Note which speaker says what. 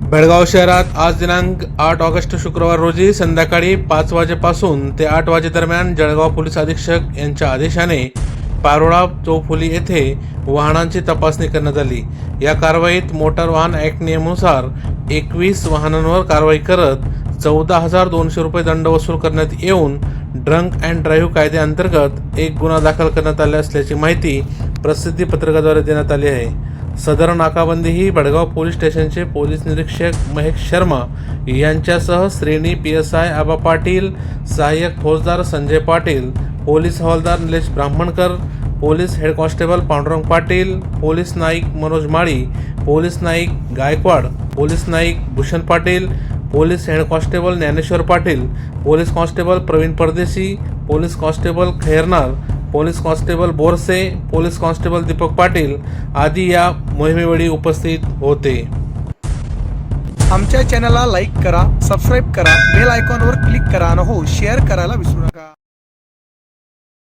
Speaker 1: बेळगाव शहरात आज दिनांक आठ ऑगस्ट शुक्रवार रोजी संध्याकाळी पाच वाजेपासून ते आठ वाजेदरम्यान जळगाव पोलीस अधीक्षक यांच्या आदेशाने पारोळा चौफुली येथे वाहनांची तपासणी करण्यात आली. या कारवाईत मोटार वाहन ॲक्ट नियमानुसार एकवीस वाहनांवर कारवाई करत चौदा हजार दोनशे रुपये दंड वसूल करण्यात येऊन ड्रंक अँड ड्राईव्ह कायद्याअंतर्गत एक गुन्हा दाखल करण्यात आला असल्याची माहिती प्रसिद्धी पत्रकाद्वारे देण्यात आली आहे. सदर नाकाबंदी ही बडगाव पोलीस स्टेशनचे पोलीस निरीक्षक महेश शर्मा यांच्यासह श्रेणी P S I Aaba Patil सहाय्यक फौजदार संजय पाटील पोलीस हवालदार Nilesh Brahmankar police head constable Pandurang Patil police Naik Manoj Mali police Naik Gaikwad police Naik Bhushan Patil police head constable Dnyaneshwar Patil police constable Pravin Pardeshi police constable Khairnar police constable Borse police constable Deepak Patil आदी या मोहिमेवेळी उपस्थित होते.
Speaker 2: आमच्या चॅनलला like करा subscribe करा bell आयकॉनवर click करा आणि हो शेअर करायला विसरू नका.